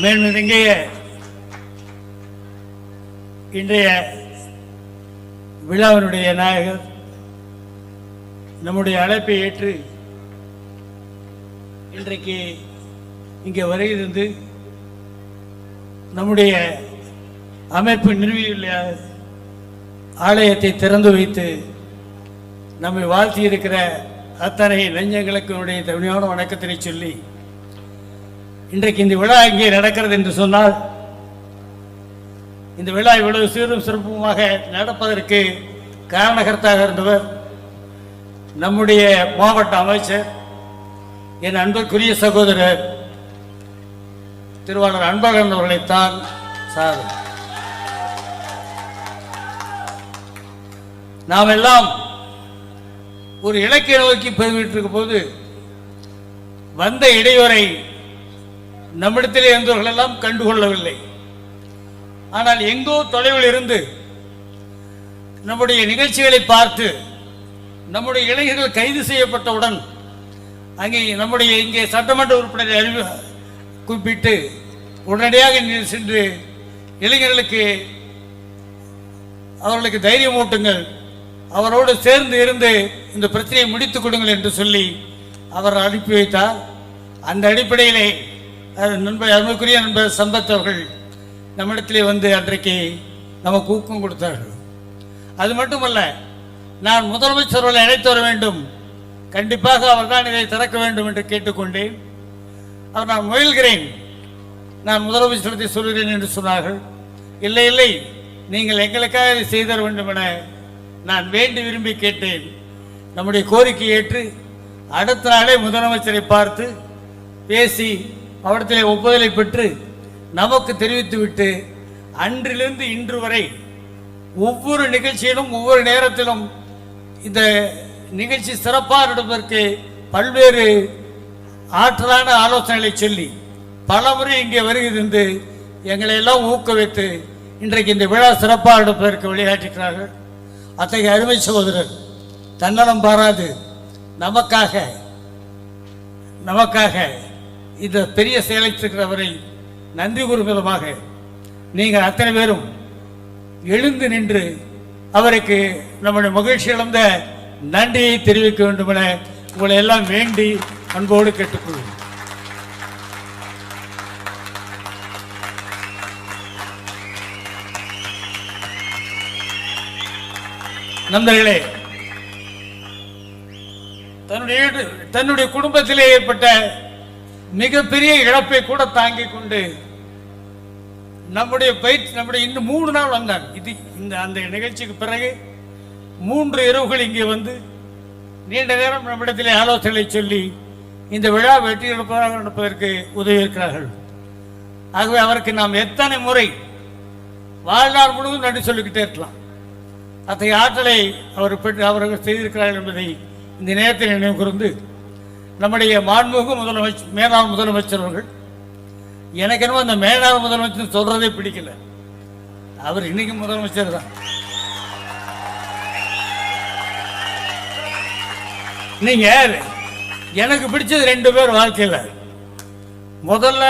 மேன்மிதங்கிய இன்றைய விழாவினுடைய நாயகர் நம்முடைய அழைப்பை ஏற்று இன்றைக்கு இங்கே வருகிறது நம்முடைய அமைப்பு நிறுவியுள்ள ஆலயத்தை திறந்து வைத்து நம்மை வாழ்த்தி இருக்கிற அத்தனை நெஞ்சங்களுக்கு என்னுடைய தனியான வணக்கத்தினை சொல்லி இன்றைக்கு இந்த விழா இங்கே நடக்கிறது என்று சொன்னால் இந்த விழா இவ்வளவு சீரும் சிறப்புமாக நடப்பதற்கு காரணகர்த்தாக இருந்தவர் நம்முடைய மாவட்ட அமைச்சர் என் அன்பிற்குரிய சகோதரர் திருவாளர் அன்பழகன் அவர்களைத்தான் சார். நாம் எல்லாம் ஒரு இலக்கிய நோக்கி போய்விட்டு இருக்கும் போது வந்த இடைவரை நம்மிடத்திலே இருந்தவர்கள் எல்லாம் கண்டுகொள்ளவில்லை. ஆனால் எங்கோ தொலைவில் இருந்து நம்முடைய நிகழ்ச்சிகளை பார்த்து நம்முடைய இளைஞர்கள் கைது செய்யப்பட்டவுடன் அங்கே நம்முடைய இங்கே சட்டமன்ற உறுப்பினரை அறிவு குறிப்பிட்டு உடனடியாக சென்று இளைஞர்களுக்கு அவர்களுக்கு தைரியம் ஊட்டுங்கள். அவரோடு சேர்ந்து இருந்து இந்த பிரச்சனையை முடித்துக் கொடுங்கள் என்று சொல்லி அவர் அனுப்பி வைத்தார். அந்த அடிப்படையிலே நண்பர் அன்புக்குரிய நண்பர் சம்பத் அவர்கள் நம்மிடத்திலே வந்து அன்றைக்கு நமக்கு ஊக்கம் கொடுத்தார்கள். அது மட்டுமல்ல நான் முதலமைச்சர் அவர்களை அழைத்து வர வேண்டும். கண்டிப்பாக அவர்தான் இதை திறக்க வேண்டும் என்று கேட்டுக்கொண்டேன். அவர் நான் முயல்கிறேன். நான் முதலமைச்சரத்தை சொல்கிறேன் என்று சொன்னார்கள். இல்லை இல்லை நீங்கள் எங்களுக்காக இதை செய்தர வேண்டும் என நான் வேண்டி விரும்பி கேட்டேன். நம்முடைய கோரிக்கை ஏற்று அடுத்த நாளே முதலமைச்சரை பார்த்து பேசி அவடத்திலே ஒப்புதலை பெற்று நமக்கு தெரிவித்துவிட்டு அன்றிலிருந்து இன்று வரை ஒவ்வொரு நிகழ்ச்சியிலும் ஒவ்வொரு நேரத்திலும் இந்த நிகழ்ச்சி சிறப்பாக நடப்பதற்கு பல்வேறு ஆற்றலான ஆலோசனைகளை சொல்லி பல முறை இங்கே வருகிறது எங்களை எல்லாம் ஊக்குவித்து இன்றைக்கு இந்த விழா சிறப்பாக நடப்பதற்கு வழிகாட்டுகிறார்கள் அத்தகைய அருமை சகோதரர் தன்னலம் பாராது. நமக்காக நமக்காக இந்த பெரிய செயலை நன்றி கூறும் விதமாக நீங்கள் அத்தனை பேரும் எழுந்து நின்று அவருக்கு நம்முடைய மகிழ்ச்சி இழந்த நன்றியை தெரிவிக்க வேண்டும் என உங்களை எல்லாம் வேண்டி அன்போடு கேட்டுக்கொள்வோம் நண்பர்களே தன்னுடைய தன்னுடைய குடும்பத்திலே ஏற்பட்ட மிகப்பெரிய இழப்பை கூட தாங்கிக் கொண்டு நம்முடைய பயிற்சி நம்முடைய இன்னும் மூணு நாள் வந்தார் இது இந்த அந்த நிகழ்ச்சிக்கு பிறகு மூன்று இரவுகள் இங்கே வந்து நீண்ட நேரம் நம்மிடத்திலே ஆலோசனை சொல்லி இந்த விழா வெற்றி எடுப்பதாக நடப்பதற்கு உதவி இருக்கிறார்கள் ஆகவே அவருக்கு நாம் எத்தனை முறை வாழ்நாள் முழுவதும் நன்றி சொல்லிக்கிட்டே இருக்கலாம். அத்தகைய ஆற்றலை அவர் பெற்று அவர்கள் செய்திருக்கிறார்கள் என்பதை இந்த நேரத்தில் நினைவு கூர்ந்து நம்முடைய மாண்புமிகு முதலமைச்சர் மேலாண் முதலமைச்சர் அவர்கள் எனக்கு என்னமோ அந்த மேலாண் முதலமைச்சர் சொல்றதே பிடிக்கல. அவர் இன்னைக்கு முதலமைச்சர் தான். நீங்க எனக்கு பிடிச்சது ரெண்டு பேர் வாழ்க்கையில். முதல்ல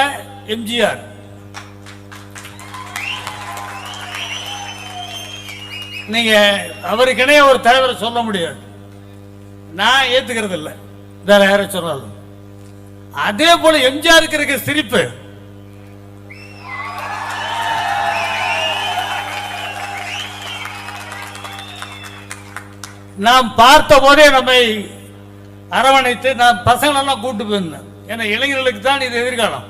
எம்ஜிஆர். நீங்க அவருக்கெனே ஒரு தலைவரை சொல்ல முடியாது. நான் ஏத்துக்கிறது இல்லை வேற யாரும் சொன்னாலும் அதே போல எம்ஜிஆருக்கு இருக்க சிரிப்பு. நாம் பார்த்த போதே நம்மை அரவணைத்து நான் பசங்களெல்லாம் கூட்டு போயிருந்தேன். ஏன்னா இளைஞர்களுக்கு தான் இது எதிர்காலம்.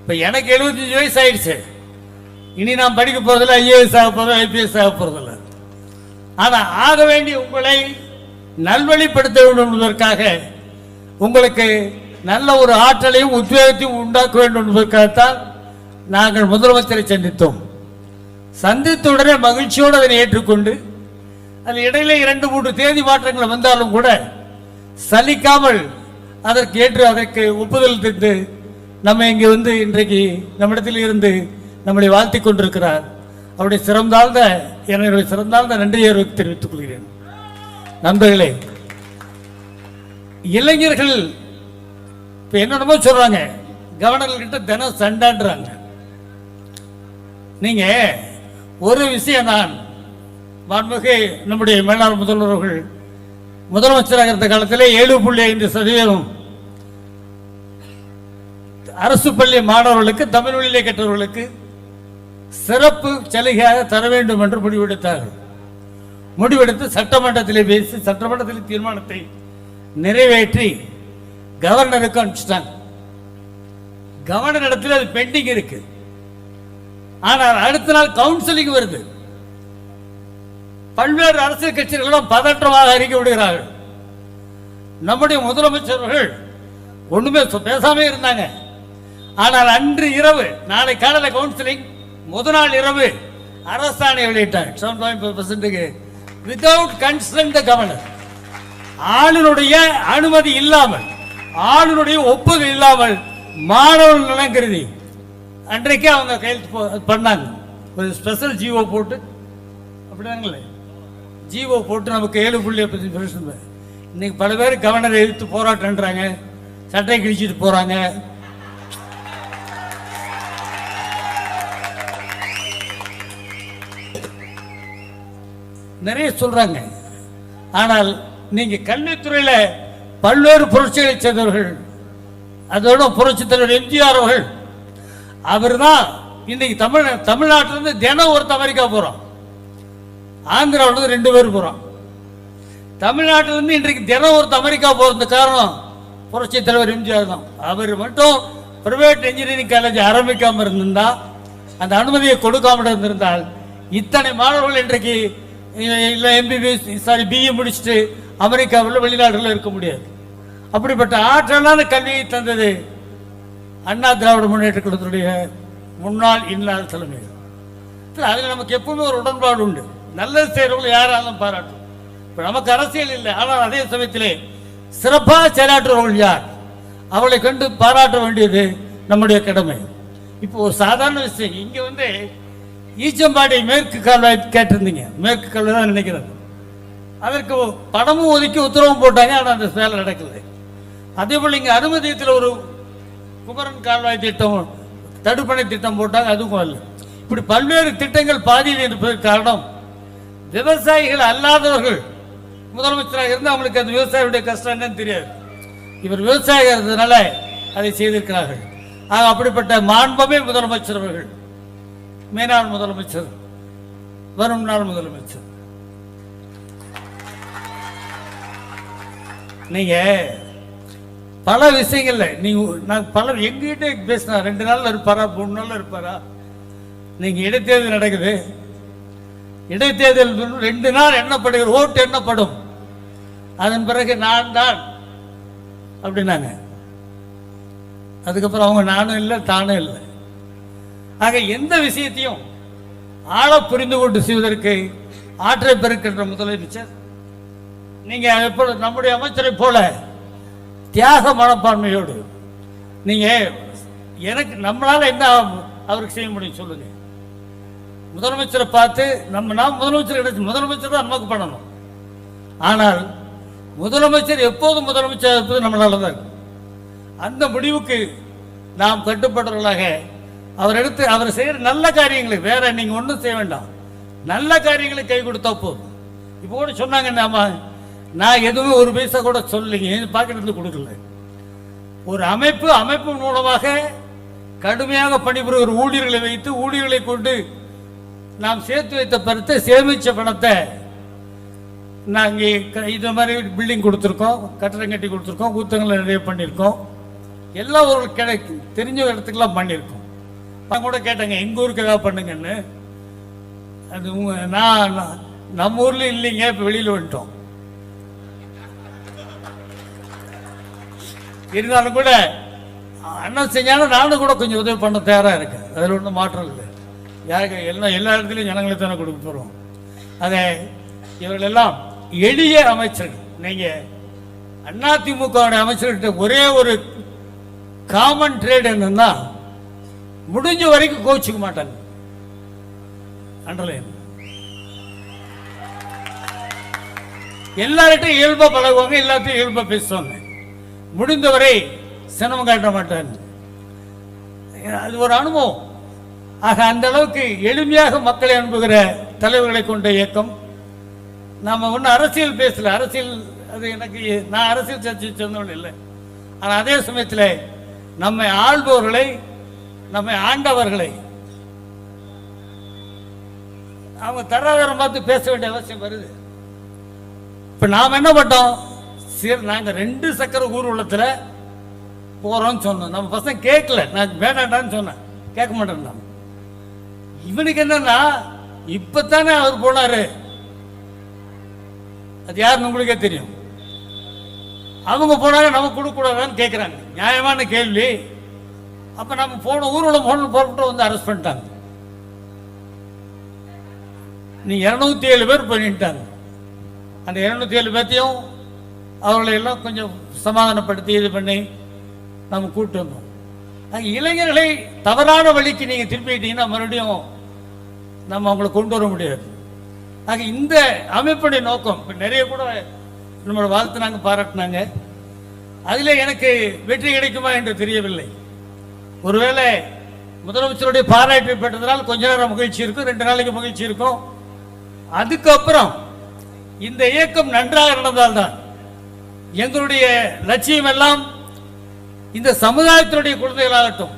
இப்போ எனக்கு எழுபத்தஞ்சு வயசு ஆயிடுச்சு. இனி நான் படிக்க போகிறதில்ல ஐஏஎஸ் ஆக போறதில்ல ஐபிஎஸ் ஆக போகிறதில்ல ஆனால் ஆக வேண்டிய உங்களை நல்வழிப்படுத்த வேண்டும் என்பதற்காக உங்களுக்கு நல்ல ஒரு ஆற்றலையும் உத்வேகத்தையும் உண்டாக்க வேண்டும் என்பதற்காகத்தான் நாங்கள் முதலமைச்சரை சந்தித்தோம். சந்தித்த உடனே மகிழ்ச்சியோடு அதனை ஏற்றுக்கொண்டு அதில் இடையில இரண்டு மூன்று தேதி மாற்றங்கள் வந்தாலும் கூட சலிக்காமல் அதற்கு ஏற்று அதற்கு ஒப்புதல் தந்து நம்ம இங்கே வந்து இன்றைக்கு நம்மிடத்தில் இருந்து நம்மளை வாழ்த்தி கொண்டிருக்கிறார். அவருடைய சிறந்தாழ்ந்த என்னுடைய சிறந்தாழ்ந்த நன்றியை தெரிவித்துக் கொள்கிறேன். நண்பர்களே இளைஞர்கள் இப்போ என்னென்னமோ சொல்றாங்க. கவர்னர்கிட்ட தினம் சண்டான்றாங்க. நீங்க ஒரு விஷயம் தான் மாண்புமிகு நம்முடைய மேலாண் முதல்வர்கள் முதலமைச்சராக இருந்த காலத்திலே ஏழு புள்ளி ஐந்து சதவீதம் அரசு பள்ளி மாணவர்களுக்கு தமிழ் வழியிலே கற்றவர்களுக்கு சிறப்பு சலுகையாக தர வேண்டும் என்று முடிவெடுத்தார்கள். முடிவெடுத்து சட்டமன்றத்திலே பேசி சட்டமன்றத்தில் தீர்மானத்தை நிறைவேற்றி கவர்னருக்கு அனுப்பிச்சிட்டாங்க. கவர்னர் இடத்துல அது பெண்டிங் இருக்கு. ஆனால் அடுத்த நாள் கவுன்சிலிங் வருது. பல்வேறு அரசியல் கட்சிகளும் பதற்றமாக அறிக்கை விடுகிறார்கள். நம்முடைய முதலமைச்சர்கள் ஒண்ணுமே பேசாம இருந்தாங்க. ஆனால் அன்று இரவு நாளை காலையில கவுன்சிலிங் முத நாள் இரவு அரசாணை வெளியிட்டார் செவன் பாயிண்ட் ஃபைவ் பர்சன்ட்டுக்கு வித்தவுட் கன்சன்ட் கவர்னர் ஆளுநருடைய அனுமதி இல்லாமல் ஆளுநருடைய ஒப்புதல் இல்லாமல் மாணவர்கள் நலன் கருதி அன்றைக்கே அவங்க கையெழுத்து போ- பண்ணாங்க. ஒரு ஸ்பெஷல் ஜிஓ போட்டு அப்படிதாங்களே ஜிஓ போட்டு நமக்கு ஏழு புள்ளி பத்தி இன்னைக்கு பல பேர் கவர்னரை எதிர்த்து போராட்டம்ன்றாங்க. சட்டை கிழிச்சிட்டு போறாங்க. நிறைய சொல்றாங்க. ஆனால் நீங்க கல்வித்துறையில பல்வேறு புரட்சிகளை செய்தவர்கள் அதோட புரட்சி தலைவர் எம்ஜிஆர் அவர்கள். அவர் தான் இன்னைக்கு தமிழ் தமிழ்நாட்டிலிருந்து தினம் ஒருத்த அமெரிக்கா போறோம் ஆந்திராவிலிருந்து ரெண்டு பேர் போறோம் தமிழ்நாட்டிலிருந்து இன்றைக்கு தினம் ஒருத்த அமெரிக்கா போறது காரணம் புரட்சி தலைவர் எம்ஜிஆர் தான். அவர் மட்டும் பிரைவேட் இன்ஜினியரிங் காலேஜ் ஆரம்பிக்காம இருந்திருந்தா அந்த அனுமதியை கொடுக்காம இருந்திருந்தால் இத்தனை மாணவர்கள் இன்றைக்கு இல்லை எம்பிபிஎஸ் சாரி பிஇ முடிச்சுட்டு அமெரிக்காவில் வெளிநாடுகளில் இருக்க முடியாது. அப்படிப்பட்ட ஆற்றலான கல்வியை தந்தது அண்ணா திராவிட முன்னேற்ற கழகத்துடைய முன்னாள் இன்னார் தலைமை அதில் நமக்கு எப்பவுமே ஒரு உடன்பாடு உண்டு. நல்லது செய்யறவங்க யாராலும் பாராட்டும். இப்போ நமக்கு அரசியல் இல்லை. ஆனால் அதே சமயத்திலே சிறப்பாக செயலாற்றுவர்கள் யார்? அவளை கண்டு பாராட்ட வேண்டியது நம்முடைய கடமை. இப்போ ஒரு சாதாரண விஷயம். இங்கே வந்து ஈச்சம்பாடி மேற்கு கால்வாய் கேட்டிருந்தீங்க. மேற்கு கால்வாய் தான் நினைக்கிறேன் அதற்கு பணமும் ஒதுக்கி உத்தரவும் போட்டாங்க ஆனால் அந்த வேலை நடக்கல. அதே போல் இங்கே அனுமதியத்தில் ஒரு குமரன் கால்வாய் திட்டம் தடுப்பணை திட்டம் போட்டாங்க அதுவும் அல்ல. இப்படி பல்வேறு திட்டங்கள் பாதியில் இருப்பதற்கு காரணம் விவசாயிகள் அல்லாதவர்கள். முதலமைச்சராக இருந்து அவங்களுக்கு அந்த விவசாயியுடைய கஷ்டம் என்னன்னு தெரியாது. இவர் விவசாயிகள் இருந்ததுனால அதை செய்திருக்கிறார்கள். ஆக அப்படிப்பட்ட மாண்பமே முதலமைச்சர் அவர்கள். மேனாள் முதலமைச்சர் வரும் நாள் முதலமைச்சர். நீங்க பல விஷயங்கள்ல நீங்க நான் பல எங்கிட்ட பேசினா ரெண்டு நாள்ல இருப்பாரா மூணு நாள்ல இருப்பாரா? நீங்க இடைத்தேர்தல் நடக்குது. இடைத்தேர்தல் ரெண்டு நாள் எண்ணப்படுகிற ஓட்டு எண்ணப்படும். அதன் பிறகு நான் தான் அப்படின்னாங்க. அதுக்கப்புறம் அவங்க நானும் இல்லை தானும் இல்லை. ஆக எந்த விஷயத்தையும் ஆழ புரிந்து கொண்டு செய்வதற்கு ஆற்றை பெருக்கின்ற முதலமைச்சர் நீங்க எப்பொழுது நம்முடைய அமைச்சரை போல தியாக மனப்பான்மையோடு நீங்க எனக்கு நம்மளால என்ன அவருக்கு செய்ய முடியும் சொல்லுங்க. முதலமைச்சரை பார்த்து நம்ம நாம் முதலமைச்சர் கிடைச்சு முதலமைச்சர் தான் நமக்கு பண்ணணும். ஆனால் முதலமைச்சர் எப்போதும் முதலமைச்சர் இருப்பது நம்மளால தான் அந்த முடிவுக்கு நாம் கட்டுப்பட்டவர்களாக அவர் எடுத்து அவர் செய்யற நல்ல காரியங்களை வேற நீங்க ஒன்றும் செய்ய வேண்டாம். நல்ல காரியங்களை கை கொடுத்தா போதும். இப்போ கூட சொன்னாங்க நாம நான் எதுவுமே ஒரு பைசா கூட சொல்லிங்க பாக்கெட் கொடுக்கல. ஒரு அமைப்பு அமைப்பு மூலமாக கடுமையாக பணிபுரிகிற ஊழியர்களை வைத்து ஊழியர்களை கொண்டு நாம் சேர்த்து வைத்த பணத்தை சேமிச்ச பணத்தை நாங்கள் இந்த மாதிரி பில்டிங் கொடுத்துருக்கோம் கட்டடம் கட்டி கொடுத்துருக்கோம் ஊத்தங்களை நிறைய பண்ணியிருக்கோம். எல்லாம் ஒரு கிடைக்கு தெரிஞ்ச இடத்துக்குலாம் பண்ணியிருக்கோம். நான் கூட கேட்டேங்க எங்கள் ஊருக்கு ஏதாவது பண்ணுங்கன்னு. அது நான் நான் நம்ம ஊர்ல இல்லைங்க இப்போ வெளியில் வந்துட்டோம். இருந்தாலும் கூட அண்ணன் செஞ்சாலும் நானும் கூட கொஞ்சம் உதவி பண்ண தயாராக இருக்கேன். அதில் ஒன்றும் மாற்றம் இல்லை. யாருக்கு எல்லா எல்லா இடத்துலையும் ஜனங்களுக்கு தானே கொடுக்க போகிறோம் அதை இவர்கள் எல்லாம் எளிய அமைச்சர்கள். நீங்கள் அதிமுக அமைச்சர்கிட்ட ஒரே ஒரு காமன் ட்ரேட் என்னன்னா முடிஞ்ச வரைக்கும் கோச்சிக்க மாட்டாங்க. அண்டர்லைன் எல்லார்கிட்டையும் இயல்பாக பழகுவாங்க எல்லாத்தையும் இயல்பாக பேசுவாங்க. முடிந்தவரை சிரமம் காட்ட மாட்டாங்க அது ஒரு அனுபவம். ஆக அந்த அளவுக்கு எளிமையாக மக்களை அனுப்புகிற தலைவர்களை கொண்ட இயக்கம். நாம் ஒன்றும் அரசியல் பேசல. அரசியல் அது எனக்கு நான் அரசியல் சர்ச்சை சொன்னவன் இல்லை. ஆனால் அதே சமயத்தில் நம்மை ஆள்பவர்களை நம்மை ஆண்டவர்களை அவங்க தராதரம் பார்த்து பேச வேண்டிய அவசியம் வருது. இப்போ நாம் என்ன பண்ணோம் சரி நாங்கள் ரெண்டு சக்கர ஊர்வலத்தில் போகிறோம்னு சொன்னோம். நம்ம பசங்க கேட்கல. நான் வேண்டாண்டான்னு சொன்னேன். கேட்க மாட்டேன் நான். இவனுக்கு என்னன்னா இப்பத்தானே அவர் போனாரு? அது யாருன்னு உங்களுக்கே தெரியும். அவங்க போனாங்க நம்ம கொடுக்கக்கூடாதான்னு கேட்குறாங்க நியாயமான கேள்வி. அப்போ நம்ம போன ஊர்வலம் போன போட்டு வந்து அரெஸ்ட் பண்ணிட்டாங்க. நீ இரநூத்தி ஏழு பேர் பண்ணிட்டாங்க. அந்த இரநூத்தி ஏழு பேர்த்தையும் அவர்களை எல்லாம் கொஞ்சம் சமாதானப்படுத்தி இது பண்ணி நம்ம கூப்பிட்டு வந்தோம். இளைஞர்களை தவறான வழிக்கு நீங்கள் திருப்பிட்டீங்கன்னா மறுபடியும் நம்ம அவங்கள கொண்டு வர முடியாது. ஆக இந்த அமைப்புடைய நோக்கம் இப்போ நிறைய கூட நம்மளோட வாழ்த்துனாங்க பாராட்டினாங்க. அதில் எனக்கு வெற்றி கிடைக்குமா என்று தெரியவில்லை. ஒருவேளை முதலமைச்சருடைய பாராட்டு பெற்றதனால் கொஞ்ச நேரம் மகிழ்ச்சி இருக்கும் ரெண்டு நாளைக்கு மகிழ்ச்சி இருக்கும். அதுக்கப்புறம் இந்த இயக்கம் நன்றாக நடந்தால்தான் எங்களுடைய லட்சியம் எல்லாம் இந்த சமுதாயத்தினுடைய குழந்தைகளாகட்டும்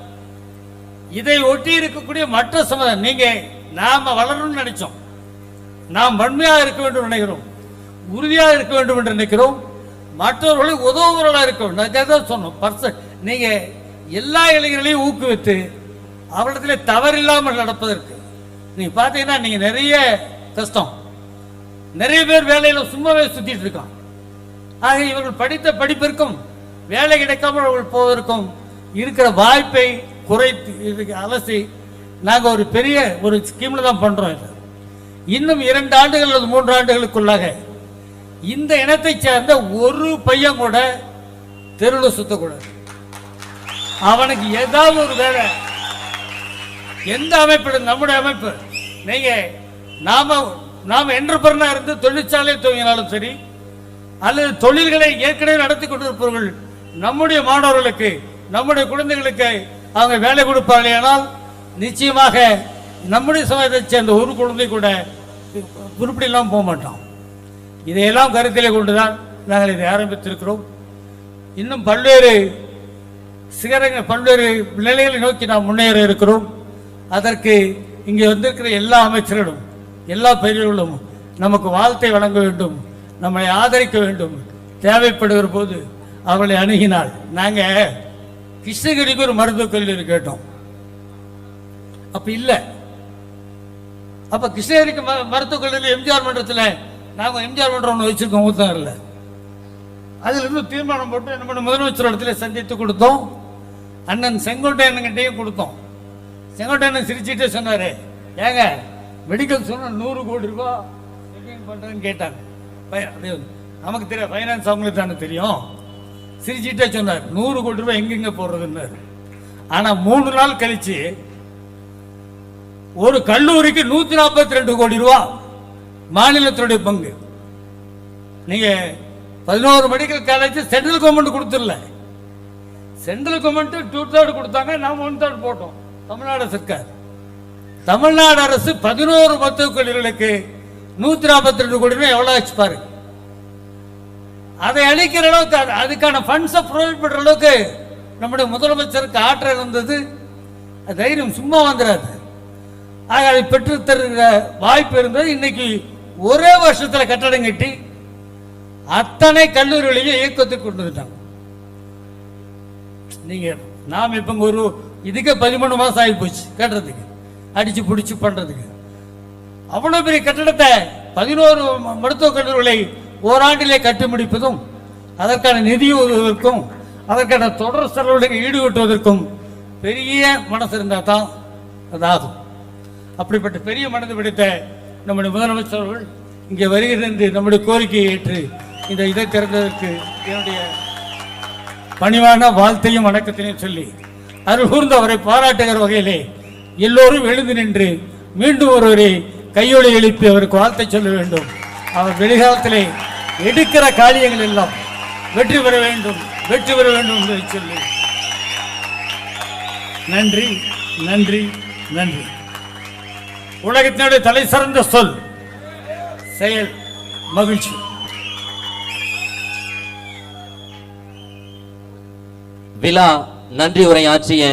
இதை ஒட்டி இருக்கக்கூடிய மற்ற சமுதாயம் நீங்க நாம வளரணும்னு நினைச்சோம். நாம் வன்மையாக இருக்க வேண்டும் நினைக்கிறோம். உறுதியாக இருக்க வேண்டும் என்று நினைக்கிறோம். மற்றவர்களை உதவுவர்களாக இருக்க வேண்டும். சொன்னோம் பர்சன் நீங்க எல்லா இளைஞர்களையும் ஊக்குவித்து அவரிடத்திலே தவறில்லாமல் நடப்பதற்கு. நீங்க பார்த்தீங்கன்னா நீங்க நிறைய கஷ்டம். நிறைய பேர் வேலையில சும்மாவே சுத்திட்டு இருக்கான் ஆக இவர்கள் படித்த படிப்பிற்கும் வேலை கிடைக்காமல் அவர்கள் போவதற்கும் இருக்கிற வாய்ப்பை குறைத்து இதுக்கு அலசி நாங்கள் ஒரு பெரிய ஒரு ஸ்கீமில் தான் பண்ணுறோம் இது. இன்னும் இரண்டு ஆண்டுகள் அல்லது மூன்று ஆண்டுகளுக்குள்ளாக இந்த இனத்தைச் சேர்ந்த ஒரு பையன் கூட தெருவில் சுத்தக்கூடாது. அவனுக்கு ஏதாவது ஒரு வேலை. எந்த அமைப்பு? நம்முடைய அமைப்பு. நீங்கள் நாம நாம் என்டர்பிரனா இருந்து தொழிற்சாலை துவங்கினாலும் சரி அல்லது தொழில்களை ஏற்கனவே நடத்தி கொண்டிருப்பவர்கள் நம்முடைய மாணவர்களுக்கு நம்முடைய குழந்தைகளுக்கு அவங்க வேலை கொடுப்பார்கள் ஆனால் நிச்சயமாக நம்முடைய சமயத்தைச் சேர்ந்த ஒரு குழந்தை கூட உருப்படியெல்லாம் போக மாட்டோம் இதையெல்லாம் கருத்திலே கொண்டுதான் நாங்கள் இதை ஆரம்பித்திருக்கிறோம். இன்னும் பல்வேறு சிகரங்கள் பல்வேறு நிலைகளை நோக்கி நாம் முன்னேற இருக்கிறோம். அதற்கு இங்கே வந்திருக்கிற எல்லா அமைச்சர்களும் எல்லா பெரியவர்களும் நமக்கு வாழ்த்தை வழங்க வேண்டும். நம்மை ஆதரிக்க வேண்டும். தேவைப்படுகிற போது அவளை அணுகினால் நாங்கள் கிருஷ்ணகிரிக்கு ஒரு மருத்துவக் கல்லூரி கேட்டோம். அப்ப இல்லை. அப்ப கிருஷ்ணகிரிக்கு ம- மருத்துவக் கல்லூரி எம்ஜிஆர் மன்றத்தில் நாங்கள் எம்ஜிஆர் மன்றம் ஒன்று வச்சிருக்கோம் ஊத்தகரில் அதுலேருந்து தீர்மானம் போட்டு என்ன பண்ண முதலமைச்சர் இடத்துல சந்தித்து கொடுத்தோம். அண்ணன் செங்கோட்டையன்கிட்டையும் கொடுத்தோம். செங்கோட்டையன் சிரிச்சுட்டே சொன்னாரு. ஏங்க மெடிக்கல் சொன்னால் நூறு கோடி ரூபாய் பண்ணுறேன்னு கேட்டாங்க. நமக்கு தெரியும் ஃபைனான்ஸ் அவங்களுக்கு தானே தெரியும். சிரிச்சுட்டே சொன்னார். நூறு கோடி ரூபாய் எங்கெங்க போடுறதுன்னாரு. ஆனா மூணு நாள் கழிச்சு ஒரு கல்லூரிக்கு நூத்தி நாற்பத்தி ரெண்டு கோடி ரூபா மாநிலத்தினுடைய பங்கு. நீங்க பதினோரு மெடிக்கல் காலேஜ் சென்ட்ரல் கவர்மெண்ட் கொடுத்துடல. சென்ட்ரல் கவர்மெண்ட் டூ தேர்ட் கொடுத்தாங்க. நாம் ஒன் தேர்ட் போட்டோம். தமிழ்நாடு சர்க்கார். தமிழ்நாடு அரசு பதினோரு மருத்துவக் கல்லூரிகளுக்கு நூத்தி நாற்பத்தி ரெண்டு கோடி ரூபாய் எவ்வளவு ஆச்சு பாரு. அதை அழிக்கிற அளவுக்கு அது- அதுக்கான ஃபண்ட்ஸை ப்ரொவைட் பண்ற அளவுக்கு நம்முடைய முதலமைச்சருக்கு ஆற்றல் இருந்தது. தைரியம் சும்மா வந்துடாது ஆக அதை பெற்று தருகிற வாய்ப்பு இருந்தது. இன்னைக்கு ஒரே வருஷத்துல கட்டடம் கட்டி அத்தனை கல்லூரிகளையும் இயக்கத்துக்கு கொண்டு வந்துட்டாங்க. நீங்க நாம் இப்ப ஒரு இதுக்கே பதிமூணு மாசம் ஆகி போச்சு கட்டுறதுக்கு. அடிச்சு பிடிச்சு பண்றதுக்கு. அவ்வளவு பெரிய கட்டடத்தை பதினோரு மருத்துவக் கல்லூரிகளை ஓராண்டிலே கட்டி முடிப்பதும் அதற்கான நிதி உதவுவதற்கும் அதற்கான தொடர் செலவுகளை ஈடுகட்டுவதற்கும் பெரிய மனசு இருந்தால் தான் அதாகும். அப்படிப்பட்ட பெரிய மனது பிடித்த நம்முடைய முதலமைச்சர் அவர்கள் இங்கே வருகிறது நம்முடைய கோரிக்கையை ஏற்று இந்த இதை திறந்ததற்கு என்னுடைய பணிவான வாழ்த்தையும் வணக்கத்தையும் சொல்லி அருள் கூர்ந்து அவரை பாராட்டுகிற வகையிலே எல்லோரும் எழுந்து நின்று மீண்டும் ஒருவரை கையொலி எழுப்பி அவருக்கு வாழ்த்தை சொல்ல வேண்டும். அவர் வெளிகாலத்திலே எடுக்கிற காரியங்கள் எல்லாம் வெற்றி பெற வேண்டும் வெற்றி பெற வேண்டும் என்று சொல்லி. நன்றி நன்றி நன்றி. உலகத்தினுடைய தலை சிறந்த சொல் செயல் மகிழ்ச்சி. விழா நன்றி உரை ஆற்றிய